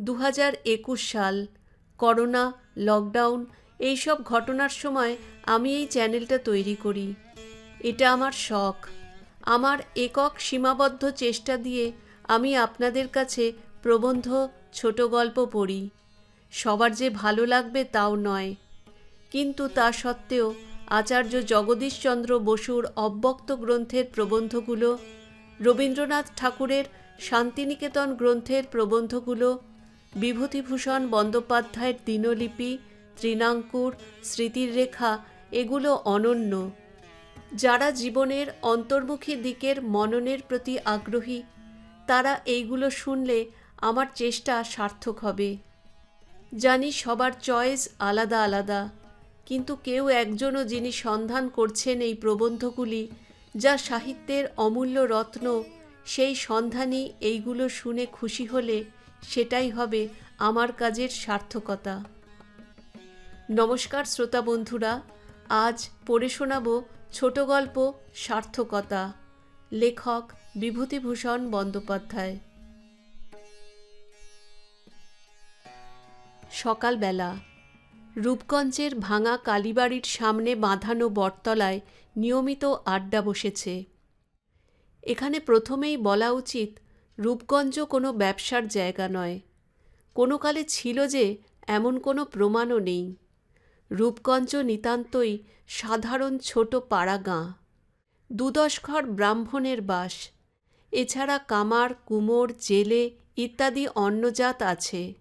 দু একুশ সাল, করোনা, লকডাউন, এইসব ঘটনার সময় আমি এই চ্যানেলটা তৈরি করি। এটা আমার শখ। আমার একক সীমাবদ্ধ চেষ্টা দিয়ে আমি আপনাদের কাছে প্রবন্ধ, ছোট গল্প পড়ি। সবার যে ভালো লাগবে তাও নয়। কিন্তু তা সত্ত্বেও আচার্য জগদীশচন্দ্র বসুর অব্যক্ত গ্রন্থের প্রবন্ধগুলো, রবীন্দ্রনাথ ঠাকুরের শান্তিনিকেতন গ্রন্থের প্রবন্ধগুলো বিভূতিভূষণ বন্দ্যোপাধ্যায়ের দিনলিপি তৃণাঙ্কুর স্মৃতির রেখা এগুলো অনন্য। যারা জীবনের অন্তর্মুখী দিকের মননের প্রতি আগ্রহী, তারা এইগুলো শুনলে আমার চেষ্টা সার্থক হবে। জানি সবার চয়েস আলাদা আলাদা, কিন্তু কেউ একজনও যিনি সন্ধান করছেন এই প্রবন্ধগুলি, যা সাহিত্যের অমূল্য রত্ন, সেই সন্ধানই এইগুলো শুনে খুশি হলে সেটাই হবে আমার কাজের সার্থকতা। নমস্কার শ্রোতা বন্ধুরা, আজ পড়ে শোনাব ছোট গল্প সার্থকতা, লেখক বিভূতিভূষণ বন্দ্যোপাধ্যায়। সকালবেলা, রূপগঞ্জের ভাঙা কালীবাড়ির সামনে বাঁধানো বটতলায় নিয়মিত আড্ডা বসেছে। এখানে প্রথমেই বলা উচিত রূপগঞ্জ কোনো ব্যবসার জায়গা নয়। কোনো কালে ছিল যে এমন কোনো প্রমাণও নেই। রূপগঞ্জ নিতান্তই সাধারণ ছোট পাড়া গাঁ। দুদশ ঘর ব্রাহ্মণের বাস। এছাড়া কামার, কুমোর, জেলে ইত্যাদি অন্নজাত আছে।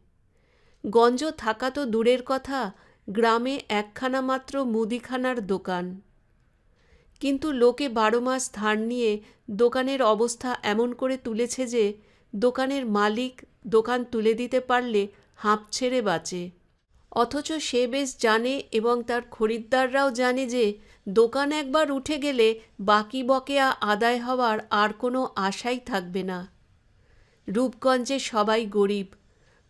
গঞ্জ থাকা তো দূরের কথা, গ্রামে একখানা মাত্র মুদিখানার দোকান। কিন্তু লোকে বারো মাস ধার নিয়ে দোকানের অবস্থা এমন করে তুলেছে যে দোকানের মালিক দোকান তুলে দিতে পারলে হাঁপ ছেড়ে বাঁচে। অথচ সে বেশ জানে এবং তার খরিদ্দাররাও জানে যে দোকান একবার উঠে গেলে বাকি বকেয়া আদায় হওয়ার আর কোনো আশাই থাকবে না। রূপগঞ্জে সবাই গরিব।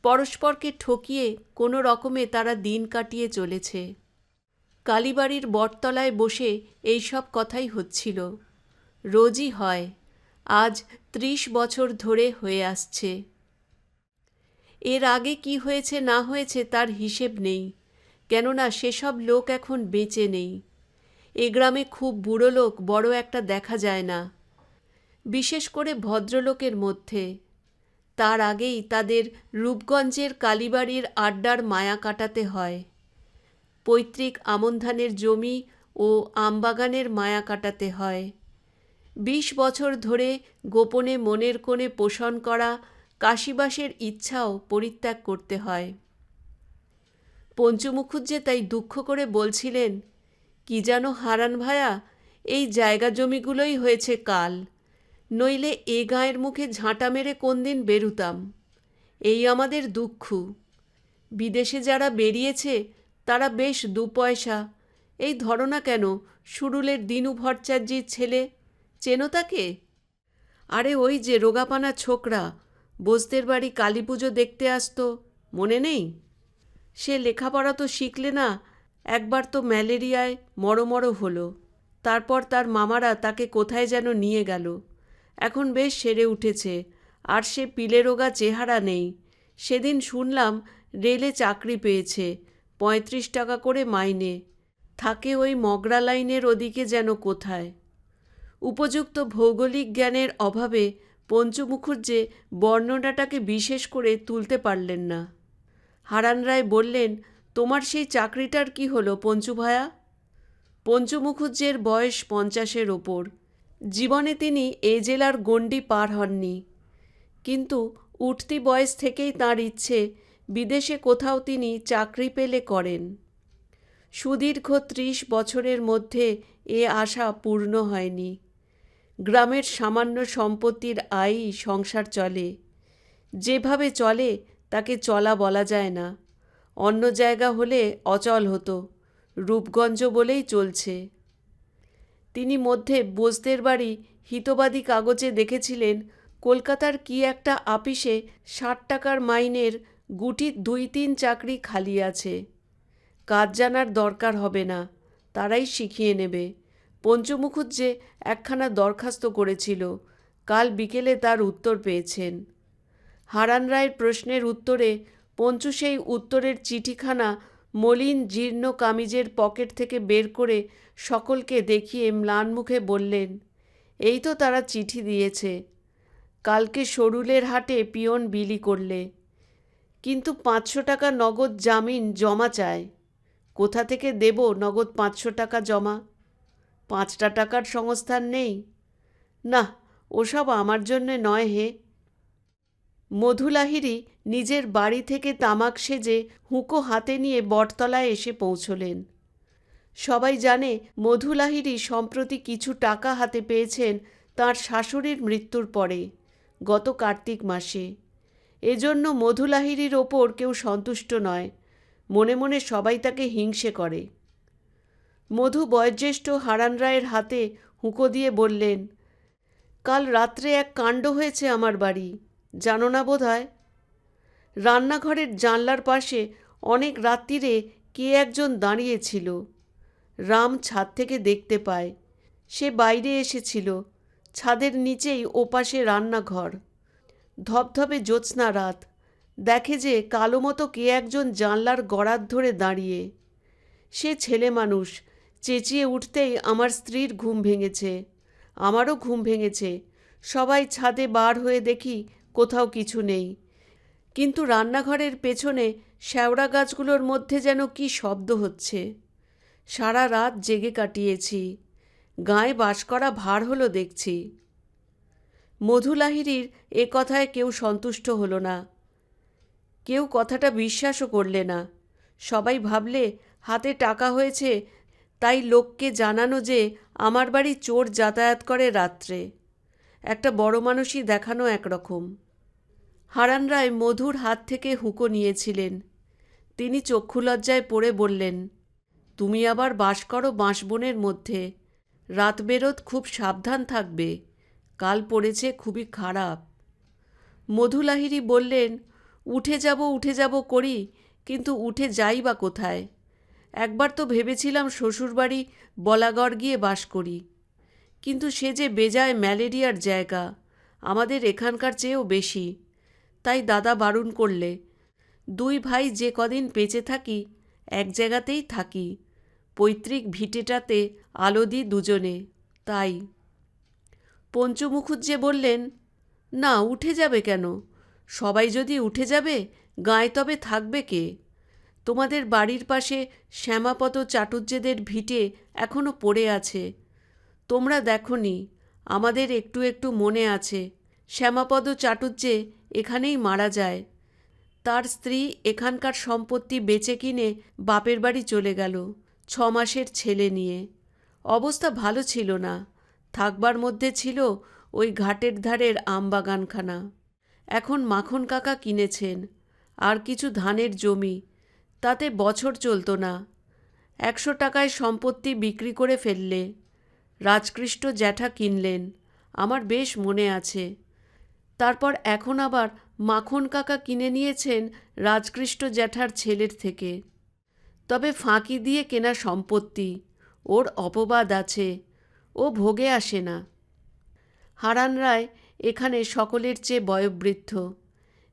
পরস্পরকে ঠকিয়ে কোনো রকমে তারা দিন কাটিয়ে চলেছে। কালীবাড়ির বটতলায় বসে এইসব কথাই হচ্ছিল। রোজই হয়, আজ ত্রিশ বছর ধরে হয়ে আসছে। এর আগে কি হয়েছে না হয়েছে তার হিসেব নেই, কেননা সেসব লোক এখন বেঁচে নেই। এ গ্রামে খুব বুড়ো লোক, বড় একটা দেখা যায় না। বিশেষ করে ভদ্রলোকের মধ্যে। তার আগেই তাদের রূপগঞ্জের কালীবাড়ির আড্ডার মায়া কাটাতে হয়। পৈতৃক আমনধানের জমি ও আমবাগানের মায়া কাটাতে হয়। বিশ বছর ধরে গোপনে মনের কোণে পোষণ করা কাশিবাসের ইচ্ছাও পরিত্যাগ করতে হয়। পঞ্চু মুখুজ্জে তাই দুঃখ করে বলছিলেন, কি যেন হারান ভায়া, এই জায়গা জমিগুলোই হয়েছে কাল। নইলে এ গায়ের মুখে ঝাঁটা মেরে কোন দিন বেরুতাম। এই আমাদের দুঃখ। বিদেশে যারা বেরিয়েছে তারা বেশ দু পয়সা এই ধরো না কেন? সুরুলের দিনু ভট্টাচার্যির ছেলে। চেনো তাকে? আরে ওই যে রোগাপানা ছোকরা, বোসদের বাড়ি কালী পুজো দেখতে আসতো, মনে নেই? সে লেখাপড়া তো শিখলে না, একবার তো ম্যালেরিয়ায় মরমর হলো। তারপর তার মামারা তাকে কোথায় যেন নিয়ে গেল। এখন বেশ সেরে উঠেছে, আর সে পিলেরোগা চেহারা নেই। সেদিন শুনলাম রেলে চাকরি পেয়েছে পঁয়ত্রিশ টাকা করে মাইনে। থাকে ওই মগরা লাইনের ওদিকে যেন কোথায়। উপযুক্ত ভৌগোলিক জ্ঞানের অভাবে পঞ্চু মুখুজ্জে বর্ণনাটাকে বিশেষ করে তুলতে পারলেন না। হারান রায় বললেন, তোমার সেই চাকরিটার কি হলো পঞ্চু ভায়া? পঞ্চু মুখুজ্জের বয়স পঞ্চাশের ওপর। জীবনে তিনি এ জেলার গণ্ডি পার হননি। কিন্তু উঠতি বয়স থেকেই তাঁর ইচ্ছে বিদেশে কোথাও তিনি চাকরি পেলে করেন। সুদীর্ঘ ত্রিশ বছরের মধ্যে এ আশা পূর্ণ হয়নি। গ্রামের সামান্য সম্পত্তির আয়ই সংসার চলে। যেভাবে চলে, তাকে চলা বলা যায় না। অন্য জায়গা হলে অচল হতো, রূপগঞ্জ বলেই চলছে। তিনি মধ্যে বোসদের বাড়ি হিতবাদী কাগজে দেখেছিলেন, কলকাতার কি একটা আপিসে ষাট টাকার মাইনের গুটি দুই তিন চাকরি খালি আছে। কাজ জানার দরকার হবে না, তারাই শিখিয়ে নেবে। পঞ্চু মুখুজ্জে একখানা দরখাস্ত করেছিল, কাল বিকেলে তার উত্তর পেয়েছেন। হারান রায়ের প্রশ্নের উত্তরে পঞ্চু সেই উত্তরের চিঠিখানা মলিন জীর্ণ কামিজের পকেট থেকে বের করে সকলকে দেখিয়ে ম্লান মুখে বললেন, এই তো তারা চিঠি দিয়েছে। কালকে সরুলের হাটে পিয়ন বিলি করলে। কিন্তু পাঁচশো টাকা নগদ জামিন জমা চায়। কোথা থেকে দেব নগদ পাঁচশো টাকা জমা? পাঁচটা টাকার সংস্থান নেই। না, ওসব আমার জন্যে নয় হে। মধুলাহিরি নিজের বাড়ি থেকে তামাক সেজে হুঁকো হাতে নিয়ে বটতলায় এসে পৌঁছলেন। সবাই জানে মধুলাহিরি সম্প্রতি কিছু টাকা হাতে পেয়েছেন তার শাশুড়ির মৃত্যুর পরে, গত কার্তিক মাসে। এজন্য মধুলাহিরির ওপর কেউ সন্তুষ্ট নয়। মনে মনে সবাই তাকে হিংসে করে। মধু বয়োজ্যেষ্ঠ হারান রায়ের হাতে হুঁকো দিয়ে বললেন, কাল রাত্রে এক কাণ্ড হয়েছে আমার বাড়ি। জানো না বোধ হয় রান্নাঘরের জানলার পাশে অনেক রাত্রিরে কে একজন দাঁড়িয়েছিল। রাম ছাদ থেকে দেখতে পায়। সে বাইরে এসেছিল। ছাদের নিচেই ওপাশে রান্নাঘর। ধপধপে জ্যোৎস্না রাত। দেখে যে কালো মতো কে একজন জানলার গড়ার ধরে দাঁড়িয়ে। সে ছেলে মানুষ, চেঁচিয়ে উঠতেই আমার স্ত্রীর ঘুম ভেঙেছে। আমারও ঘুম ভেঙেছে। সবাই ছাদে বার হয়ে দেখি কোথাও কিছু নেই। কিন্তু রান্নাঘরের পেছনে শ্যাওড়া গাছগুলোর মধ্যে যেন কি শব্দ হচ্ছে। সারা রাত জেগে কাটিয়েছি। গায়ে বাস করা ভার হলো দেখছি। মধুলাহিরির এ কথায় কেউ সন্তুষ্ট হলো না। কেউ কথাটা বিশ্বাসও করলে না। সবাই ভাবলে, হাতে টাকা হয়েছে, তাই লোককে জানানো যে আমার বাড়ি চোর যাতায়াত করে রাত্রে। একটা বড় মানুষই দেখানো একরকম। হারান রায় মধুর হাত থেকে হুঁকো নিয়েছিলেন। তিনি চক্ষুলজ্জায় পড়ে বললেন, তুমি আবার বাস করো বাঁশবনের মধ্যে। রাত বেরোত খুব সাবধান থাকবে। কাল পড়েছে খুবই খারাপ। মধুলাহিরি বললেন, উঠে যাব উঠে যাব করি, কিন্তু উঠে যাই বা কোথায়? একবার তো ভেবেছিলাম শ্বশুরবাড়ি বলাগড় গিয়ে বাস করি। কিন্তু সে যে বেজায় ম্যালেরিয়ার জায়গা, আমাদের এখানকার চেয়েও বেশি। তাই দাদা বারণ করলে, দুই ভাই যে কদিন বেঁচে থাকি, এক জায়গাতেই থাকি। পৈতৃক ভিটেটাতে আলো দিই দুজনে, তাই। পঞ্চু মুখুজ্জে বললেন, না, উঠে যাবে কেন? সবাই যদি উঠে যাবে, গায়ে তবে থাকবে কে? তোমাদের বাড়ির পাশে শ্যামাপদ চাটুর্যেদের ভিটে এখনও পড়ে আছে। তোমরা দেখনি, আমাদের একটু একটু মনে আছে, শ্যামাপদ চাটুর্যে এখানেই মারা যায়। তার স্ত্রী এখানকার সম্পত্তি বেচে কিনে বাপের বাড়ি চলে গেল ছ মাসের ছেলে নিয়ে। অবস্থা ভালো ছিল না থাকবার মধ্যে ছিল ওই ঘাটের ধারের আমবাগানখানা এখন মাখন কাকা কিনেছেন, আর কিছু ধানের জমি, তাতে বছর চলতো না। একশো টাকায় সম্পত্তি বিক্রি করে ফেললে। রাজকৃষ্ট জ্যাঠা কিনলেন, আমার বেশ মনে আছে। তারপর এখন আবার মাখন কাকা কিনে নিয়েছেন রাজকৃষ্ট জ্যাঠার ছেলের থেকে। তবে ফাঁকি দিয়ে কেনা সম্পত্তি, ওর অপবাদ আছে। ও ভোগে আসে না। হারান রায় এখানে সকলের চেয়ে বয়োবৃদ্ধ।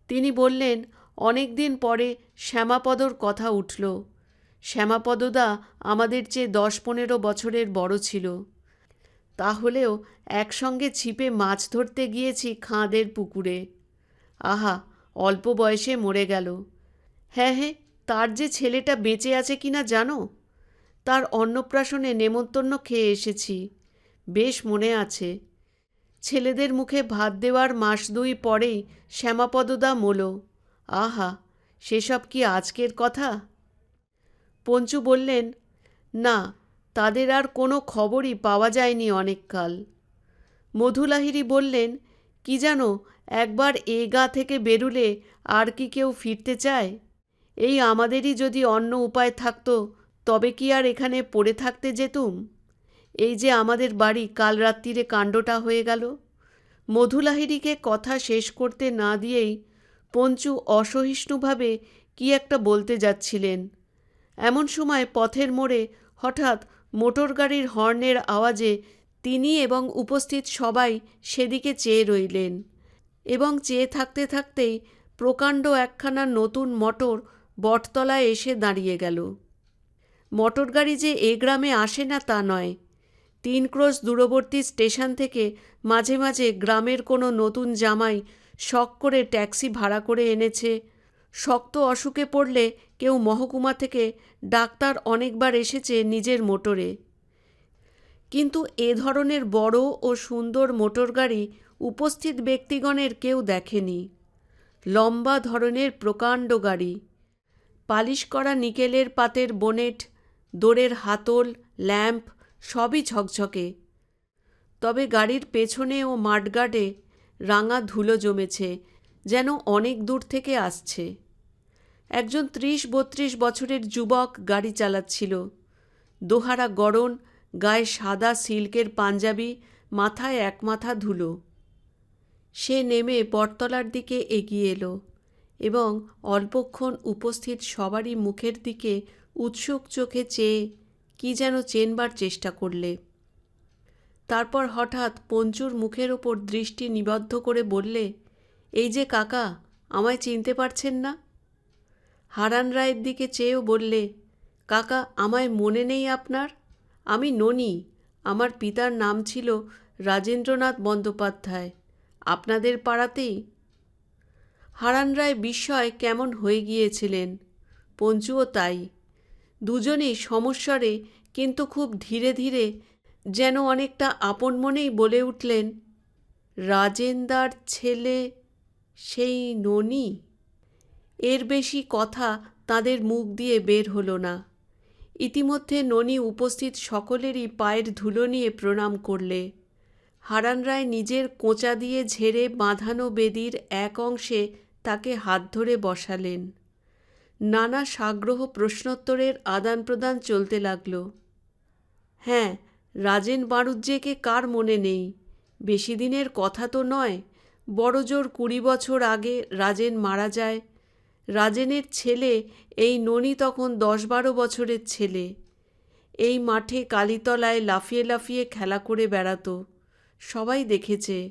তিনি বললেন, অনেক দিন পরে শ্যামাপদর কথা উঠল। শ্যামাপদদা আমাদের চেয়ে দশ পনেরো বছরের বড় ছিল। তাহলেও একসঙ্গে ছিপে মাছ ধরতে গিয়েছি খাঁদের পুকুরে। আহা, অল্প বয়সে মরে গেল। হ্যাঁ হ্যাঁ তার যে ছেলেটা বেঁচে আছে কিনা জানো? তার অন্নপ্রাশনে নেমন্তন্ন খেয়ে এসেছি। বেশ মনে আছে। ছেলেদের মুখে ভাত দেওয়ার মাস দুই পরেই শ্যামাপদদা মোলো। আহা, সেসব কি আজকের কথা? পঞ্চু বললেন, না, তাদের আর কোনো খবরই পাওয়া যায়নি অনেককাল। মধুলাহিরি বললেন, কি জানো, একবার এ গা থেকে বেরুলে আর কি কেউ ফিরতে চায়? এই আমাদেরই যদি অন্য উপায় থাকতো, তবে কি আর এখানে পড়ে থাকতে যেতুম? এই যে আমাদের বাড়ি, কাল রাত্রিরে কাণ্ডটা হয়ে গেল। মধুলাহিরিকে কথা শেষ করতে না দিয়েই পঞ্চু অসহিষ্ণুভাবে কি একটা বলতে যাচ্ছিলেন। এমন সময় পথের মোড়ে হঠাৎ মোটর গাড়ির হর্নের আওয়াজে তিনি এবং উপস্থিত সবাই সেদিকে চেয়ে রইলেন এবং চেয়ে থাকতে থাকতেই প্রকাণ্ড একখানা নতুন মোটর বটতলায় এসে দাঁড়িয়ে গেল। মোটর গাড়ি যে এ গ্রামে আসে না তা নয় তিন ক্রোশ দূরবর্তী স্টেশন থেকে মাঝে মাঝে গ্রামের কোনো নতুন জামাই শখ করে ট্যাক্সি ভাড়া করে এনেছে। শক্ত অসুখে পড়লে কেউ মহকুমা থেকে ডাক্তার অনেকবার এসেছে নিজের মোটরে। কিন্তু এ ধরনের বড় ও সুন্দর মোটর গাড়ি উপস্থিত ব্যক্তিগণের কেউ দেখেনি। লম্বা ধরনের প্রকাণ্ড গাড়ি, পালিশ করা নিকেলের পাতের বোনেট, দোরের হাতল, ল্যাম্প সবই ঝকঝকে। তবে গাড়ির পেছনে ও মাঠগার্ডে রাঙা ধুলো জমেছে, যেন অনেক দূর থেকে আসছে। একজন ত্রিশ বত্রিশ বছরের যুবক গাড়ি চালাচ্ছিল। দোহারা গড়ন গায়ে সাদা সিল্কের পাঞ্জাবি, মাথায় এক মাথা ধুলো। সে নেমে বটতলার দিকে এগিয়ে এলো এবং অল্পক্ষণ উপস্থিত সবারই মুখের দিকে উৎসুক চোখে চেয়ে কি যেন চেনবার চেষ্টা করলে। তারপর হঠাৎ পঞ্চুর মুখের ওপর দৃষ্টি নিবদ্ধ করে বললে, এই যে কাকা, আমায় চিনতে পারছেন না? হারান রায়ের দিকে চেয়েও বললে, কাকা, আমায় মনে নেই আপনার? আমি ননি। আমার পিতার নাম ছিল রাজেন্দ্রনাথ বন্দ্যোপাধ্যায়। আপনাদের পাড়াতেই? হারান রায় বিস্ময় কেমন হয়ে গিয়েছিলেন। পঞ্চুও তাই। দুজনেই সমস্বরে, কিন্তু খুব ধীরে ধীরে যেন অনেকটা আপন মনেই বলে উঠলেন, রাজেন্দার ছেলে সেই ননি? এর বেশি কথা তাদের মুখ দিয়ে বের হলো না। ইতিমধ্যে ননি উপস্থিত সকলেরই পায়ের ধুলো নিয়ে প্রণাম করলে। হারান রায় নিজের কোঁচা দিয়ে ঝেড়ে বাঁধানো বেদির এক অংশে তাকে হাত ধরে বসালেন। নানা সাগ্রহ প্রশ্নোত্তরের আদান প্রদান চলতে লাগল। হ্যাঁ রাজেন বাণুজ্যেকে কার মনে নেই? বেশি দিনের কথা তো নয়। বড়জোর কুড়ি বছর আগে রাজেন মারা যায়। রাজেনের ছেলে এই ননি তখন দশ বারো বছরের ছেলে। এই মাঠে কালীতলায় লাফিয়ে লাফিয়ে খেলা করে বেড়াতো। সবাই দেখেছে।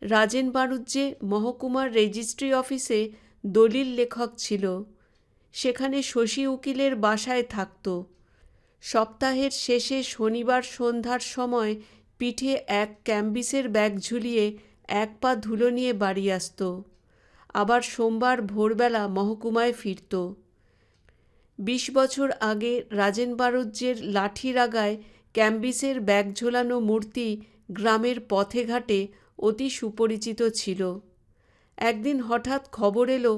রাজেন বাণুজ্যে মহকুমার রেজিস্ট্রি অফিসে দলিল লেখক ছিল। সেখানে শশী উকিলের বাসায় থাকত। সপ্তাহের শেষে শনিবার সন্ধ্যার সময় পিঠে এক ক্যাম্বিসের ব্যাগ ঝুলিয়ে এক পা ধুলো নিয়ে বাড়ি আসত। আবার সোমবার ভোরবেলা মহকুমায় ফিরত। বিশ বছর আগে রাজেন বাণুজ্যের লাঠির আগায় ক্যাম্বিসের ব্যাগ ঝোলানো মূর্তি গ্রামের পথে ঘাটে অতি সুপরিচিত ছিল। একদিন হঠাৎ খবর এলো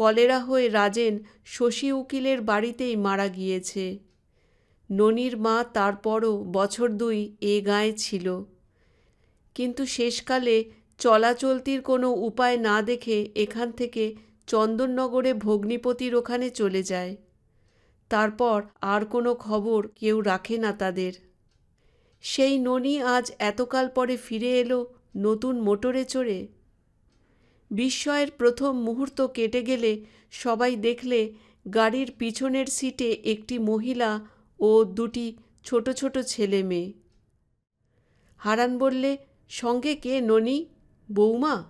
কলেরা হয়ে রাজেন শশী উকিলের বাড়িতেই মারা গিয়েছে। ননির মা তারপরও বছর দুই এ গায়ে ছিল। কিন্তু শেষকালে চলাচলতির কোনো উপায় না দেখে এখান থেকে চন্দননগরে ভগ্নিপতির ওখানে চলে যায়। তারপর আর কোনো খবর কেউ রাখে না তাদের। সেই ননি আজ এতকাল পরে ফিরে এলো নতুন মোটরে চড়ে। বিস্ময়ের প্রথম মুহূর্ত কেটে গেলে সবাই দেখলে গাড়ির পিছনের সিটে একটি মহিলা ও দুটি ছোট ছোট ছেলে মেয়ে। হারান বললে, সঙ্গে কে ননি? বৌমা?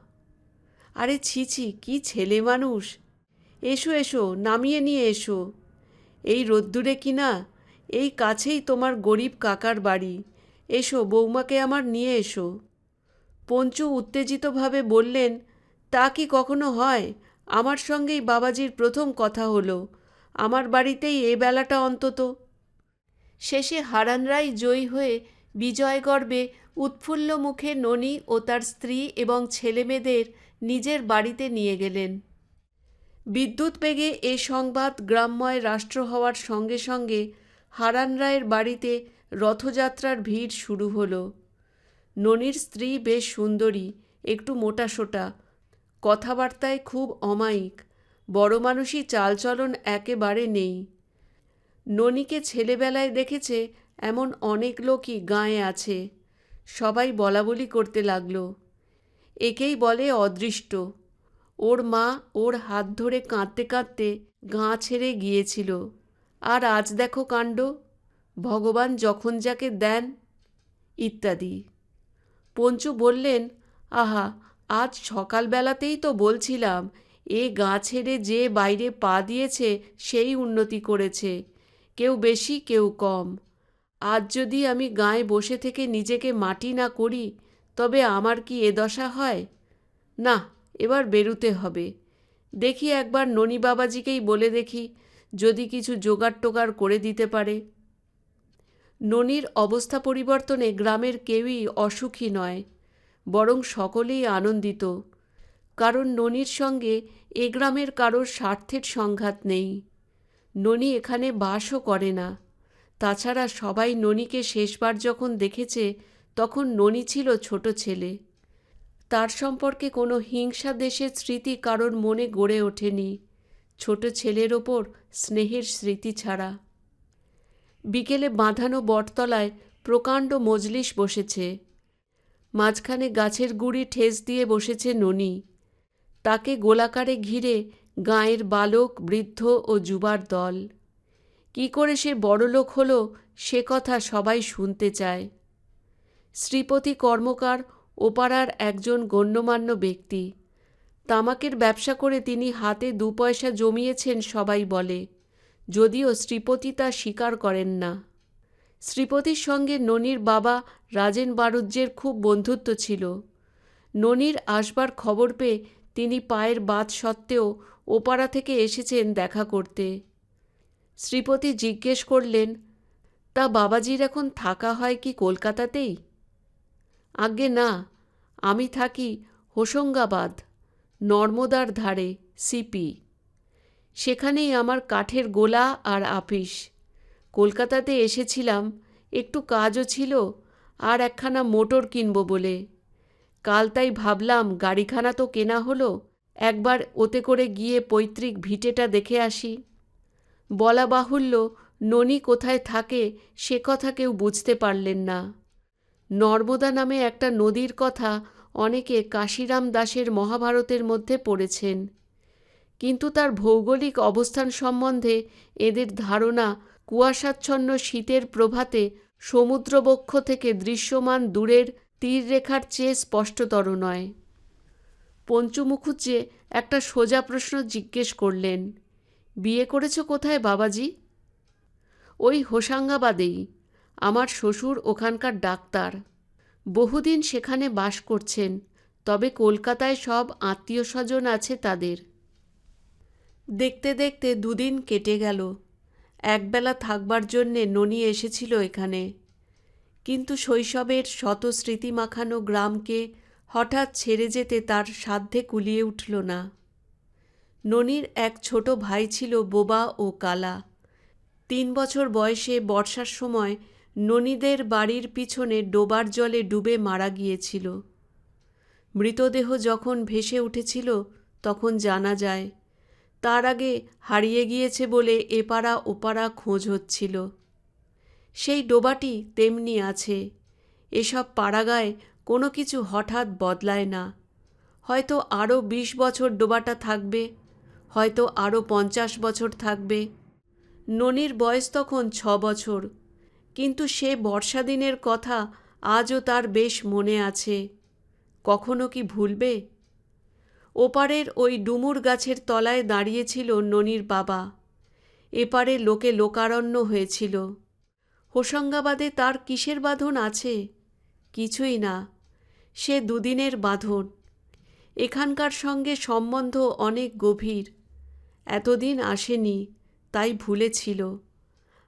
আরে ছি ছি, কি ছেলে মানুষ। এসো এসো, নামিয়ে নিয়ে এসো। এই রোদ্দুরে কি না? এই কাছেই তোমার গরিব কাকার বাড়ি। এসো, বৌমাকে আমার নিয়ে এসো। পঞ্চু উত্তেজিতভাবে বললেন তা কি কখনো হয়? আমার সঙ্গেই বাবাজির প্রথম কথা হলো, আমার বাড়িতেই এ বেলাটা অন্তত। শেষে হারান রায় জয়ী হয়ে বিজয় গর্বে উৎফুল্ল মুখে ননি ও তার স্ত্রী এবং ছেলেমেয়েদের নিজের বাড়িতে নিয়ে গেলেন। বিদ্যুৎ বেগে এ সংবাদ গ্রাম্যয় রাষ্ট্র হওয়ার সঙ্গে সঙ্গে হারান রায়ের বাড়িতে রথযাত্রার ভিড় শুরু হলো। ননির স্ত্রী বেশ সুন্দরী, একটু মোটাসোটা কথাবার্তায় খুব অমায়িক, বড় মানুষই চালচলন একেবারে নেই। ননিকে ছেলেবেলায় দেখেছে এমন অনেক লোকই গাঁয়ে আছে, সবাই বলাবলি করতে লাগল। একেই বলে অদৃষ্ট। ওর মা ওর হাত ধরে কাঁদতে কাঁদতে গাঁ ছেড়ে গিয়েছিল। আর আজ দেখো কাণ্ড, ভগবান যখন যাকে দেন ইত্যাদি। পঞ্চু বললেন, আহা আজ সকালবেলাতেই তো বলছিলাম, এ গা ছেড়ে যে বাইরে পা দিয়েছে, সেই উন্নতি করেছে। কেউ বেশি, কেউ কম। আজ যদি আমি গায়ে বসে থেকে নিজেকে মাটি না করি, তবে আমার কি এ দশা হয়? না, এবার বেরুতে হবে। দেখি একবার ননি বাবাজিকেই বলে দেখি, যদি কিছু জোগাড় টোগাড় করে দিতে পারে। ননির অবস্থা পরিবর্তনে গ্রামের কেউই অসুখী নয়। বরং সকলেই আনন্দিত, কারণ ননির সঙ্গে এ গ্রামের কারোর স্বার্থের সংঘাত নেই। ননি এখানে বাসও করে না। তাছাড়া সবাই ননিকে শেষবার যখন দেখেছে, তখন ননি ছিল ছোট ছেলে। তার সম্পর্কে কোনো হিংসা দেশের স্মৃতি কারোর মনে গড়ে ওঠেনি। ছোট ছেলের ওপর স্নেহের স্মৃতি ছাড়া। বিকেলে বাঁধানো বটতলায় প্রকাণ্ড মজলিস বসেছে। মাঝখানে গাছের গুড়ি ঠেস দিয়ে বসেছে ননি। তাকে গোলাকারে ঘিরে গাঁয়ের বালক, বৃদ্ধ ও যুবার দল। কি করে সে বড়লোক হলো, সে কথা সবাই শুনতে চায়। শ্রীপতি কর্মকার ওপাড়ার একজন গণ্যমান্য ব্যক্তি। তামাকের ব্যবসা করে তিনি হাতে দু পয়সা জমিয়েছেন সবাই বলে, যদিও শ্রীপতি তা স্বীকার করেন না। শ্রীপতির সঙ্গে ননির বাবা রাজেন বারুজ্যের খুব বন্ধুত্ব ছিল। ননির আসবার খবর পেয়ে তিনি পায়ের বাত সত্ত্বেও ওপাড়া থেকে এসেছেন দেখা করতে। শ্রীপতি জিজ্ঞেস করলেন, তা বাবাজির এখন থাকা হয় কি কলকাতাতেই? আজ্ঞে, না। আমি থাকি হোশঙ্গাবাদ, নর্মদার ধারে, সিপি। সেখানেই আমার কাঠের গোলা আর আপিস। কলকাতাতে এসেছিলাম, একটু কাজও ছিল, আর একখানা মোটর কিনব বলে। কাল তাই ভাবলাম গাড়িখানা তো কেনা হলো, একবার ওতে করে গিয়ে পৈতৃক ভিটেটা দেখে আসি। বলা বাহুল্য ননি কোথায় থাকে সে কথা কেউ বুঝতে পারলেন না। নর্মদা নামে একটা নদীর কথা অনেকে কাশিরাম দাসের মহাভারতের মধ্যে পড়েছেন। কিন্তু তার ভৌগোলিক অবস্থান সম্বন্ধে এদের ধারণা কুয়াশাচ্ছন্ন শীতের প্রভাতে সমুদ্রবক্ষ থেকে দৃশ্যমান দূরের তীররেখার চেয়ে স্পষ্টতর নয়। পঞ্চু মুখুজ্জে একটা সোজা প্রশ্ন জিজ্ঞেস করলেন, বিয়ে করেছ কোথায় বাবাজি? ওই হোশাঙ্গাবাদেই, আমার শ্বশুর ওখানকার ডাক্তার। বহুদিন সেখানে বাস করছেন, তবে কলকাতায় সব আত্মীয় স্বজন আছে তাদের। দেখতে দেখতে দুদিন কেটে গেল। একবেলা থাকবার জন্যে ননি এসেছিল এখানে। কিন্তু শৈশবের শত স্মৃতি মাখানো গ্রামকে হঠাৎ ছেড়ে যেতে তার সাধ্যে কুলিয়ে উঠল না। ননির এক ছোট ভাই ছিল বোবা ও কালা। তিন বছর বয়সে বর্ষার সময় ননীদের বাড়ির পিছনে ডোবার জলে ডুবে মারা গিয়েছিল। মৃতদেহ যখন ভেসে উঠেছিল, তখন জানা যায় তার আগে হারিয়ে গিয়েছে বলে এপাড়া ওপাড়া খোঁজ হচ্ছিল। সেই ডোবাটি তেমনি আছে। এসব পাড়াগায় কোনো কিছু হঠাৎ বদলায় না। হয়তো আরও বিশ বছর ডোবাটা থাকবে, হয়তো আরও পঞ্চাশ বছর থাকবে। ননির বয়স তখন ছ বছর, কিন্তু সে বর্ষা দিনের কথা আজও তার বেশ মনে আছে। কখনো কি ভুলবে? ওপারের ওই ডুমুর গাছের তলায় দাঁড়িয়েছিল ননির বাবা। এপারে লোকে লোকারণ্য হয়েছিল। হোশঙ্গাবাদে তার কিসের বাঁধন আছে? কিছুই না। সে দুদিনের বাঁধন। এখানকার সঙ্গে সম্বন্ধ অনেক গভীর। এতদিন আসেনি, তাই ভুলেছিল।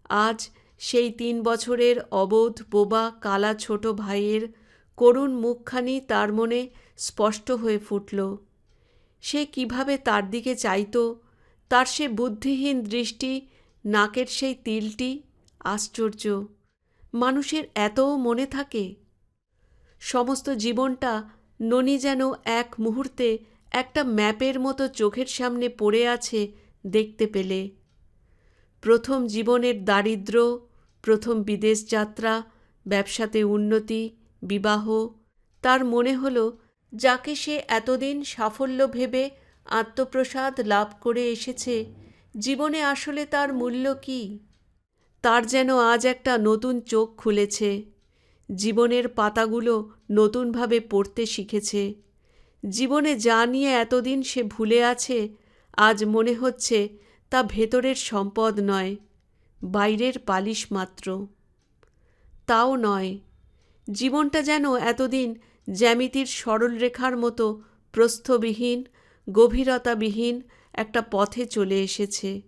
আজ সেই তিন বছরের অবোধ বোবা কালা ছোট ভাইয়ের করুণ মুখখানি তার মনে স্পষ্ট হয়ে ফুটল। সে কীভাবে তার দিকে চাইত, তার সে বুদ্ধিহীন দৃষ্টি, নাকের সেই তিলটি, আশ্চর্য। মানুষের এতও মনে থাকে। সমস্ত জীবনটা ননি যেন এক মুহূর্তে একটা ম্যাপের মতো চোখের সামনে পড়ে আছে দেখতে পেলে। প্রথম জীবনের দারিদ্র, প্রথম বিদেশ যাত্রা, ব্যবসাতে উন্নতি, বিবাহ, তার মনে হলো যাকে সে এতদিন সাফল্য ভেবে আত্মপ্রসাদ লাভ করে এসেছে, জীবনে আসলে তার মূল্য কী? তার যেন আজ একটা নতুন চোখ খুলেছে, জীবনের পাতাগুলো নতুনভাবে পড়তে শিখেছে। জীবনে যা নিয়ে এতদিন সে ভুলে আছে, আজ মনে হচ্ছে তা ভেতরের সম্পদ নয়, বাইরের পালিশ মাত্র। তাও নয়, জীবনটা যেন এতদিন জ্যামিতির সরলরেখার মতো প্রস্থবিহীন, গভীরতাবিহীন একটা পথে চলে এসেছে।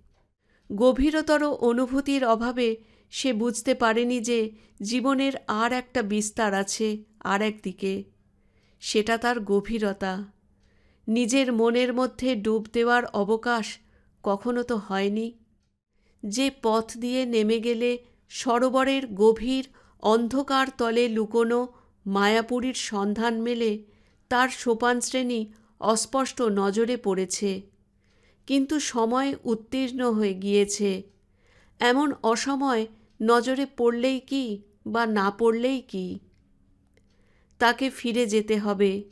গভীরতর অনুভূতির অভাবে সে বুঝতে পারেনি যে জীবনের আর একটা বিস্তার আছে আর একদিকে। সেটা তার গভীরতা। নিজের মনের মধ্যে ডুব দেওয়ার অবকাশ কখনো তো হয়নি। যে পথ দিয়ে নেমে গেলে সরোবরের গভীর অন্ধকার তলে লুকোনো মায়াপুরীর সন্ধান মেলে তার সোপান শ্রেণি অস্পষ্ট নজরে পড়েছে। কিন্তু সময় উত্তীর্ণ হয়ে গিয়েছে। এমন অসময় নজরে পড়লেই কি বা না পড়লেই কি? তাকে ফিরে যেতে হবে।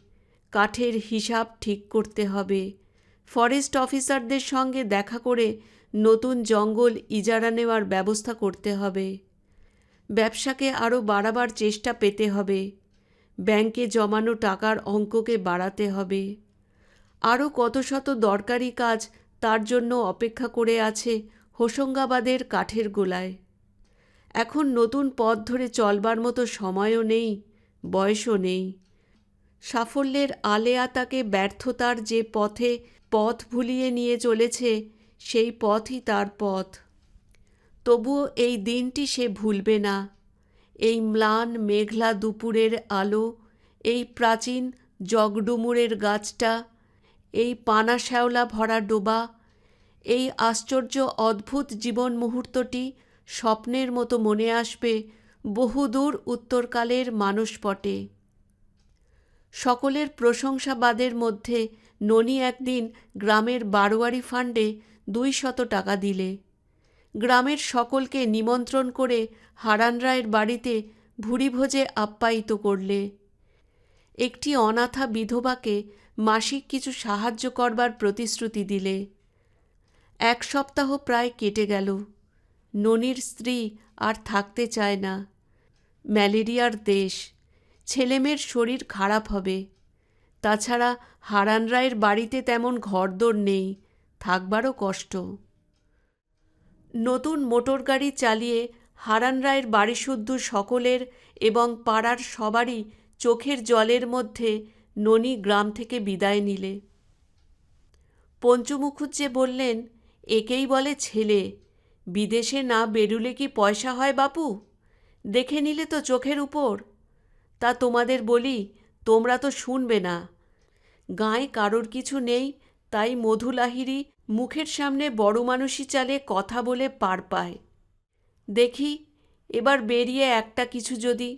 কাঠের হিসাব ঠিক করতে হবে। ফরেস্ট অফিসারদের সঙ্গে দেখা করে নতুন জঙ্গল ইজারা নেওয়ার ব্যবস্থা করতে হবে। ব্যবসাকে আরও বাড়াবার চেষ্টা পেতে হবে। ব্যাংকে জমানো টাকার অঙ্ককে বাড়াতে হবে। আরও কত শত দরকারি কাজ তার জন্য অপেক্ষা করে আছে হোশঙ্গাবাদের কাঠের গোলায়। এখন নতুন পথ ধরে চলবার মতো সময়ও নেই, বয়সও নেই। সাফল্যের আলেয়া তাকে ব্যর্থতার যে পথে পথ ভুলিয়ে নিয়ে চলেছে, সেই পথই তার পথ। তবুও এই দিনটি সে ভুলবে না। এই ম্লান মেঘলা দুপুরের আলো, এই প্রাচীন জগডুমুরের গাছটা, এই পানা শ্যাওলা ভরা ডোবা, এই আশ্চর্য অদ্ভুত জীবন মুহূর্তটি স্বপ্নের মতো মনে আসবে বহুদূর উত্তরকালের মানসপটে সকলের প্রশংসাবাদের মধ্যে ননি একদিন গ্রামের বারোয়ারি ফান্ডে দুই শত টাকা দিলে। গ্রামের সকলকে নিমন্ত্রণ করে হারান রায়ের বাড়িতে ভুরিভোজে আপ্যায়িত করলে। একটি অনাথা বিধবাকে মাসিক কিছু সাহায্য করবার প্রতিশ্রুতি দিলে। এক সপ্তাহ প্রায় কেটে গেল। ননির স্ত্রী আর থাকতে চায় না। ম্যালেরিয়ার দেশ। ছেলেমেয়ের শরীর খারাপ হবে। তাছাড়া হারান রায়ের বাড়িতে তেমন ঘরদোর নেই। থাকবারও কষ্ট। নতুন মোটর গাড়ি চালিয়ে হারান রায়ের বাড়িশুদ্ধ সকলের এবং পাড়ার সবারই চোখের জলের মধ্যে ননি গ্রাম থেকে বিদায় নিলে। পঞ্চু মুখুজ্জে বললেন, একেই বলে ছেলে, বিদেশে না বেরুলে কি পয়সা হয় বাপু? দেখে নিলে তো চোখের উপর। তা তোমাদের বলি, তোমরা তো শুনবে না। গায়ে কারোর কিছু নেই, তাই মধু লাহিরি মুখের সামনে বড় মানুষই চালে কথা বলে পার পায়। দেখি, এবার বেরিয়ে একটা কিছু যদি